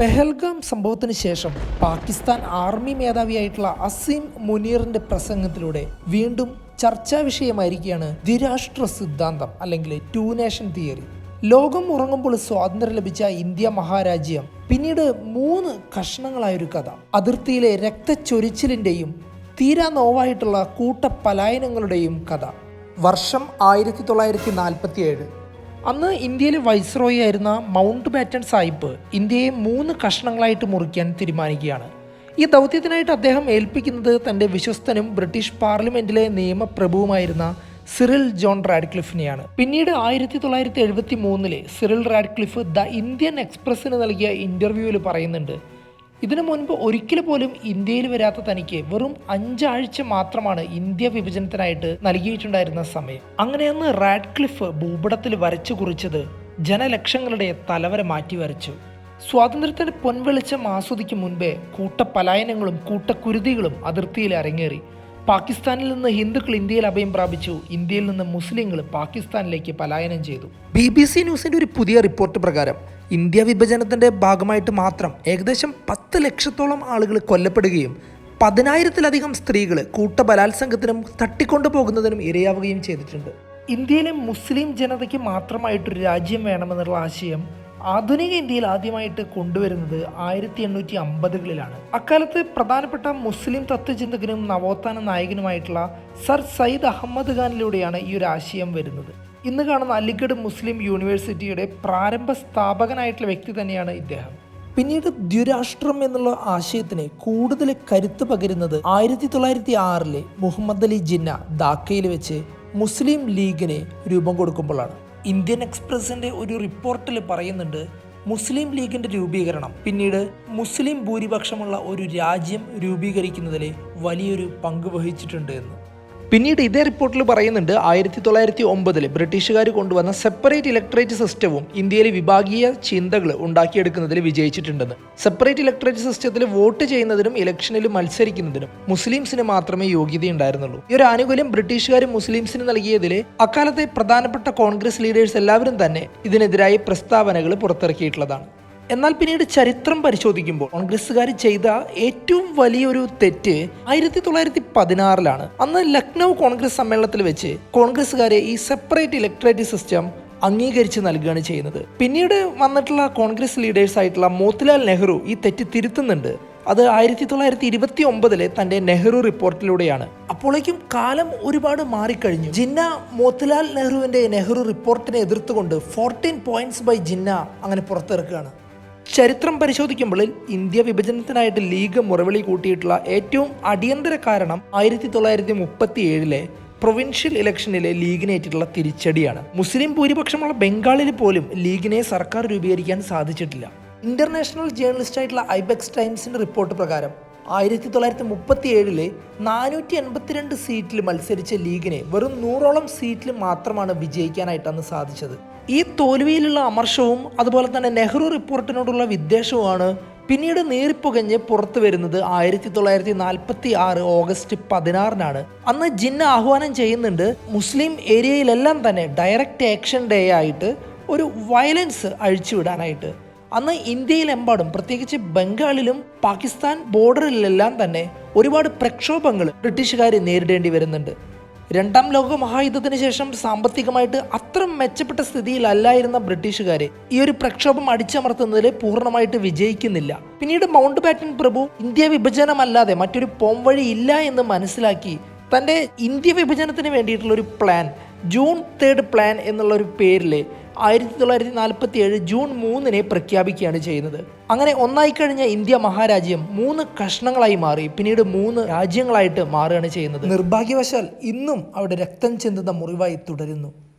പെഹൽഗാം സംഭവത്തിന് ശേഷം പാകിസ്ഥാൻ ആർമി മേധാവിയായിട്ടുള്ള അസീം മുനീറിന്റെ പ്രസംഗത്തിലൂടെ വീണ്ടും ചർച്ചാ വിഷയമായിരിക്കുകയാണ് ദ്വിരാഷ്ട്ര സിദ്ധാന്തം അല്ലെങ്കിൽ ടു നേഷൻ തിയറി ലോകം ഉറങ്ങുമ്പോൾ സ്വാതന്ത്ര്യം ലഭിച്ച ഇന്ത്യ മഹാരാജ്യം പിന്നീട് മൂന്ന് കഷ്ണങ്ങളായൊരു കഥ. അതിർത്തിയിലെ രക്തച്ചൊരിച്ചിലിന്റെയും തീരാ നോവായിട്ടുള്ള കൂട്ടപലായനങ്ങളുടെയും കഥ. വർഷം ആയിരത്തി തൊള്ളായിരത്തി നാൽപ്പത്തി ഏഴ് അന്ന് ഇന്ത്യയിലെ വൈസ്രോയി ആയിരുന്ന മൗണ്ട് ബാറ്റൺ സാഹിബ് ഇന്ത്യയെ മൂന്ന് കഷ്ണങ്ങളായിട്ട് മുറിക്കാൻ തീരുമാനിക്കുകയാണ്. ഈ ദൗത്യത്തിനായിട്ട് അദ്ദേഹം ഏൽപ്പിക്കുന്നത് തന്റെ വിശ്വസ്തനും ബ്രിട്ടീഷ് പാർലമെന്റിലെ നിയമപ്രഭുവുമായിരുന്ന സിറിൽ ജോൺ റാഡ്ക്ലിഫിനെയാണ്. പിന്നീട് ആയിരത്തി തൊള്ളായിരത്തി എഴുപത്തി മൂന്നിലെ സിറിൽ റാഡ്ക്ലിഫ് ദ ഇന്ത്യൻ എക്സ്പ്രസ്സിന് നൽകിയ ഇന്റർവ്യൂവിൽ പറയുന്നുണ്ട് ഇതിനു മുൻപ് ഒരിക്കൽ പോലും ഇന്ത്യയിൽ വരാത്ത തനിക്ക് വെറും അഞ്ചാഴ്ച മാത്രമാണ് ഇന്ത്യ വിഭജനത്തിനായിട്ട് നൽകിയിട്ടുണ്ടായിരുന്ന സമയം. അങ്ങനെ അന്ന് റാഡ്ക്ലിഫ് ഭൂപടത്തിൽ വരച്ചു കുറിച്ചത് ജനലക്ഷങ്ങളുടെ തലവര മാറ്റി വരച്ചു സ്വാതന്ത്ര്യത്തിന്റെ പൊൻവെളിച്ചം ആസ്വദിക്കും മുൻപേ കൂട്ടപലായനങ്ങളും കൂട്ടക്കുരുതികളും അതിർത്തിയിൽ അരങ്ങേറി. പാകിസ്ഥാനിൽ നിന്ന് ഹിന്ദുക്കൾ ഇന്ത്യയിൽ അഭയം പ്രാപിച്ചു. ഇന്ത്യയിൽ നിന്ന് മുസ്ലിങ്ങൾ പാകിസ്ഥാനിലേക്ക് പലായനം ചെയ്തു. ബി ബി സി ന്യൂസിന്റെ ഒരു പുതിയ റിപ്പോർട്ട് പ്രകാരം ഇന്ത്യ വിഭജനത്തിന്റെ ഭാഗമായിട്ട് മാത്രം ഏകദേശം പത്ത് ലക്ഷത്തോളം ആളുകൾ കൊല്ലപ്പെടുകയും പതിനായിരത്തിലധികം സ്ത്രീകൾ കൂട്ടബലാത്സംഗത്തിനും തട്ടിക്കൊണ്ടുപോകുന്നതിനും ഇരയാവുകയും ചെയ്തിട്ടുണ്ട്. ഇന്ത്യയിലെ മുസ്ലിം ജനതയ്ക്ക് മാത്രമായിട്ടൊരു രാജ്യം വേണമെന്നുള്ള ആശയം ആധുനിക ഇന്ത്യയിൽ ആദ്യമായിട്ട് കൊണ്ടുവരുന്നത് ആയിരത്തി എണ്ണൂറ്റി അമ്പതുകളിലാണ് അക്കാലത്ത് പ്രധാനപ്പെട്ട മുസ്ലിം തത്വചിന്തകനും നവോത്ഥാന നായകനുമായിട്ടുള്ള സർ സയ്യിദ് അഹമ്മദ് ഖാനിലൂടെയാണ് ഈ ഒരു ആശയം വരുന്നത്. ഇന്ന് കാണുന്ന അലിഗഡ് മുസ്ലിം യൂണിവേഴ്സിറ്റിയുടെ പ്രാരംഭ സ്ഥാപകനായിട്ടുള്ള വ്യക്തി തന്നെയാണ് ഇദ്ദേഹം. പിന്നീട് ദ്വിരാഷ്ട്രം എന്നുള്ള ആശയത്തിന് കൂടുതൽ കരുത്ത് പകരുന്നത് ആയിരത്തി തൊള്ളായിരത്തി ആറിലെ മുഹമ്മദ് അലി ജിന്ന ധാക്കയിൽ വെച്ച് മുസ്ലിം ലീഗിന് രൂപം കൊടുക്കുമ്പോഴാണ്. ഇന്ത്യൻ എക്സ്പ്രസിന്റെ ഒരു റിപ്പോർട്ടിൽ പറയുന്നുണ്ട് മുസ്ലിം ലീഗിന്റെ രൂപീകരണം പിന്നീട് മുസ്ലിം ഭൂരിപക്ഷമുള്ള ഒരു രാജ്യം രൂപീകരിക്കുന്നതിൽ വലിയൊരു പങ്ക് വഹിച്ചിട്ടുണ്ട് എന്ന്. പിന്നീട് ഇതേ റിപ്പോർട്ടിൽ പറയുന്നുണ്ട് ആയിരത്തി തൊള്ളായിരത്തി ഒമ്പതിൽ ബ്രിട്ടീഷുകാർ കൊണ്ടുവന്ന സെപ്പറേറ്റ് ഇലക്ട്രേറ്റ് സിസ്റ്റവും ഇന്ത്യയിലെ വിഭാഗീയ ചിന്തകൾ ഉണ്ടാക്കിയെടുക്കുന്നതിൽ വിജയിച്ചിട്ടുണ്ടെന്ന്. സെപ്പറേറ്റ് ഇലക്ട്രേറ്റ് സിസ്റ്റത്തിൽ വോട്ട് ചെയ്യുന്നതിനും ഇലക്ഷനിൽ മത്സരിക്കുന്നതിനും മുസ്ലിംസിന് മാത്രമേ യോഗ്യതയുണ്ടായിരുന്നുള്ളൂ. ഈ ഒരു ആനുകൂല്യം ബ്രിട്ടീഷുകാർ മുസ്ലിംസിന് നൽകിയതിൽ അക്കാലത്തെ പ്രധാനപ്പെട്ട കോൺഗ്രസ് ലീഡേഴ്സ് എല്ലാവരും തന്നെ ഇതിനെതിരായി പ്രസ്താവനകൾ പുറത്തിറക്കിയിട്ടുള്ളതാണ്. എന്നാൽ പിന്നീട് ചരിത്രം പരിശോധിക്കുമ്പോൾ കോൺഗ്രസ്സുകാർ ചെയ്ത ഏറ്റവും വലിയൊരു തെറ്റ് ആയിരത്തി തൊള്ളായിരത്തി പതിനാറിലാണ് അന്ന് ലക്നൗ കോൺഗ്രസ് സമ്മേളനത്തിൽ വെച്ച് കോൺഗ്രസ്സുകാരെ ഈ സെപ്പറേറ്റ് ഇലക്ട്രേറ്റ് സിസ്റ്റം അംഗീകരിച്ച് നൽകുകയാണ് ചെയ്യുന്നത്. പിന്നീട് വന്നിട്ടുള്ള കോൺഗ്രസ് ലീഡേഴ്സ് ആയിട്ടുള്ള മോത്തിലാൽ നെഹ്റു ഈ തെറ്റ് തിരുത്തുന്നുണ്ട്. അത് ആയിരത്തി തൊള്ളായിരത്തി ഇരുപത്തി ഒമ്പതിലെ തന്റെ നെഹ്റു റിപ്പോർട്ടിലൂടെയാണ്. അപ്പോഴേക്കും കാലം ഒരുപാട് മാറിക്കഴിഞ്ഞു. ജിന്ന മോത്തിലാൽ നെഹ്റുവിന്റെ നെഹ്റു റിപ്പോർട്ടിനെ എതിർത്തുകൊണ്ട് ഫോർട്ടീൻ പോയിന്റ്സ് ബൈ ജിന്ന അങ്ങനെ പുറത്തിറക്കുകയാണ്. ചരിത്രം പരിശോധിക്കുമ്പോൾ ഇന്ത്യ വിഭജനത്തിനായിട്ട് ലീഗ് മുറവിളി കൂട്ടിയിട്ടുള്ള ഏറ്റവും അടിയന്തര കാരണം ആയിരത്തി തൊള്ളായിരത്തി മുപ്പത്തി ഏഴിലെ പ്രൊവിൻഷ്യൽ ഇലക്ഷനിലെ ലീഗിനേറ്റിട്ടുള്ള തിരിച്ചടിയാണ്. മുസ്ലിം ഭൂരിപക്ഷമുള്ള ബംഗാളിൽ പോലും ലീഗിനെ സർക്കാർ രൂപീകരിക്കാൻ സാധിച്ചിട്ടില്ല. ഇന്റർനാഷണൽ ജേർണലിസ്റ്റ് ആയിട്ടുള്ള ഐബെക്സ് ടൈംസിന്റെ റിപ്പോർട്ട് പ്രകാരം ആയിരത്തി തൊള്ളായിരത്തി മുപ്പത്തി ഏഴിലെ നാനൂറ്റി എൺപത്തിരണ്ട് സീറ്റിൽ മത്സരിച്ച ലീഗിനെ വെറും നൂറോളം സീറ്റിൽ മാത്രമാണ് വിജയിക്കാനായിട്ടാണ് സാധിച്ചത്. ഈ തോൽവിയിലുള്ള അമർഷവും അതുപോലെ തന്നെ നെഹ്റു റിപ്പോർട്ടിനോടുള്ള വിദ്വേഷവുമാണ് പിന്നീട് നീറിപ്പുകഞ്ഞ് പുറത്തു വരുന്നത് ആയിരത്തി തൊള്ളായിരത്തി നാൽപ്പത്തി ആറ് ഓഗസ്റ്റ് പതിനാറിനാണ്. അന്ന് ജിന്ന ആഹ്വാനം ചെയ്യുന്നുണ്ട് മുസ്ലിം ഏരിയയിലെല്ലാം തന്നെ ഡയറക്റ്റ് ആക്ഷൻ ഡേ ആയിട്ട് ഒരു വയലൻസ് അഴിച്ചുവിടാനായിട്ട്. അന്ന് ഇന്ത്യയിലെമ്പാടും പ്രത്യേകിച്ച് ബംഗാളിലും പാകിസ്ഥാൻ ബോർഡറിലെല്ലാം തന്നെ ഒരുപാട് പ്രക്ഷോഭങ്ങൾ ബ്രിട്ടീഷുകാർ നേരിടേണ്ടി വരുന്നുണ്ട്. രണ്ടാം ലോക മഹായുദ്ധത്തിന് ശേഷം സാമ്പത്തികമായിട്ട് അത്ര മെച്ചപ്പെട്ട സ്ഥിതിയിലല്ലായിരുന്ന ബ്രിട്ടീഷുകാരെ ഈ ഒരു പ്രക്ഷോഭം അടിച്ചമർത്തുന്നതിൽ പൂർണമായിട്ട് വിജയിക്കുന്നില്ല. പിന്നീട് മൗണ്ട് ബാറ്റൻ പ്രഭു ഇന്ത്യ വിഭജനമല്ലാതെ മറ്റൊരു പോംവഴി ഇല്ല എന്ന് മനസ്സിലാക്കി തന്റെ ഇന്ത്യ വിഭജനത്തിന് വേണ്ടിയിട്ടുള്ള ഒരു പ്ലാൻ ജൂൺ തേർഡ് പ്ലാൻ എന്നുള്ള ഒരു പേരിൽ ആയിരത്തി തൊള്ളായിരത്തി നാൽപ്പത്തി ഏഴ് ജൂൺ മൂന്നിനെ പ്രഖ്യാപിക്കുകയാണ് ചെയ്യുന്നത്. അങ്ങനെ ഒന്നായി കഴിഞ്ഞ ഇന്ത്യ മഹാരാജ്യം മൂന്ന് കഷ്ണങ്ങളായി മാറി. പിന്നീട് മൂന്ന് രാജ്യങ്ങളായിട്ട് മാറുകയാണ് ചെയ്യുന്നത്. നിർഭാഗ്യവശാൽ ഇന്നും അവിടെ രക്തം ചെന്തുന്ന മുറിവായി തുടരുന്നു.